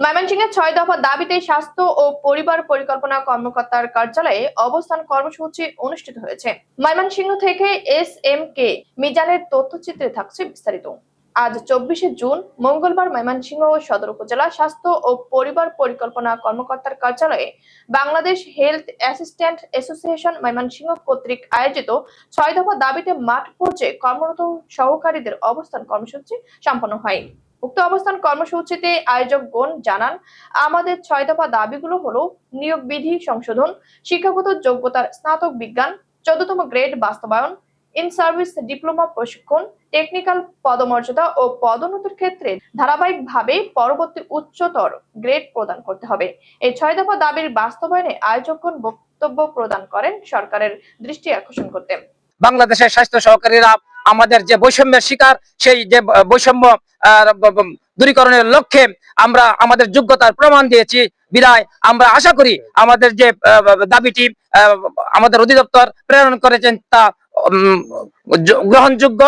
ময়মনসিংহের ছয় দফা দাবিতে স্বাস্থ্য ও পরিবার পরিকল্পনা কর্মকর্তার কার্যালয়ে অবস্থান কর্মসূচি অনুষ্ঠিত হয়েছে। ময়মনসিংহ থেকে এস এম কে মিজানের তথ্যচিত্রে থাকছে বিস্তারিত। আজ চব্বিশে জুন, মঙ্গলবার ময়মনসিংহ সদর উপজেলা স্বাস্থ্য ও পরিবার পরিকল্পনা কর্মকর্তার কার্যালয়ে Bangladesh health assistant association Mymensingh কর্তৃক আয়োজিত ছয় দফা দাবিতে মাঠ পর্যায়ে কর্মরত সহকারীদের অবস্থান কর্মসূচি সম্পন্ন হয়। উক্ত অবস্থান কর্মসূচিতে আয়োজকগণ জানান, আমাদের ছয় দফা দাবিগুলো হলো নিয়োগ বিধি সংশোধন, শিক্ষাগত যোগ্যতার স্নাতক বিজ্ঞান, চোদ্দতম গ্রেড বাস্তবায়ন ইন সার্ভিস ডিপ্লোমা প্রশিক্ষণ, টেকনিক্যাল পদমর্যাদা ও পদোন্নতির ক্ষেত্রে ধারাবাহিকভাবে পরবর্তী উচ্চতর গ্রেড প্রদান করতে হবে। এই ছয় দফা দাবির বাস্তবায়নে আয়োজকগণ বক্তব্য প্রদান করেন সরকারের দৃষ্টি আকর্ষণ করতে। বাংলাদেশের স্বাস্থ্য সহকারীরা আমাদের যে বৈষম্যের শিকার, সেই যে বৈষম্য দূরীকরণের লক্ষ্যে আমরা আমাদের যোগ্যতার প্রমাণ দিয়েছি। বিদায়, আমরা আশা করি আমাদের যে দাবিটি আমাদের অধিদপ্তর প্রেরণ করেছেন তা গ্রহণযোগ্য।